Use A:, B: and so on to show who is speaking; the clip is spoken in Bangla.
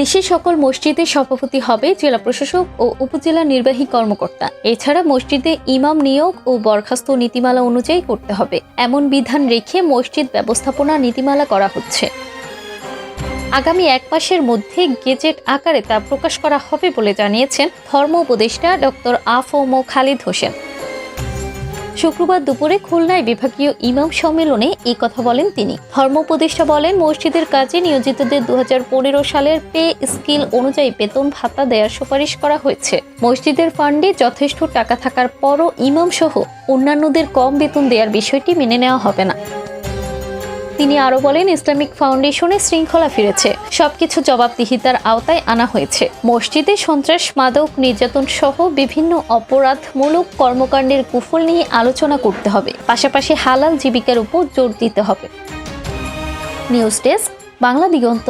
A: দেশের সকল মসজিদে সভাপতি হবে জেলা প্রশাসক ও উপজেলা নির্বাহী কর্মকর্তা। এছাড়া মসজিদে ইমাম নিয়োগ ও বরখাস্ত নীতিমালা অনুযায়ী করতে হবে। এমন বিধান রেখে মসজিদ ব্যবস্থাপনা নীতিমালা করা হচ্ছে। আগামী এক মাসের মধ্যে গেজেট আকারে তা প্রকাশ করা হবে বলে জানিয়েছেন ধর্ম উপদেষ্টা ডক্টর আফম খালিদ হোসেন। শুক্রবার দুপুরে খুলনায় বিভাগীয় ইমাম সম্মেলনে এই কথা বলেন তিনি। ধর্ম উপদেষ্টা বলেন, মসজিদের কাজে নিয়োজিতদের দু হাজার পনেরো সালের পে স্কিল অনুযায়ী বেতন ভাতা দেওয়ার সুপারিশ করা হয়েছে। মসজিদের ফান্ডে যথেষ্ট টাকা থাকার পরও ইমাম সহ অন্যান্যদের কম বেতন দেওয়ার বিষয়টি মেনে নেওয়া হবে না। তিনি আরও বলেন, ইসলামিক ফাউন্ডেশনে শৃঙ্খলা ফিরেছে। সবকিছু জবাবদিহিতার আওতায় আনা হয়েছে। মসজিদে সন্ত্রাস, মাদক, নির্যাতন সহ বিভিন্ন অপরাধমূলক কর্মকাণ্ডের কুফল নিয়ে আলোচনা করতে হবে। পাশাপাশি হালাল জীবিকার উপর জোর দিতে হবে। News desk, Bangla Diganta.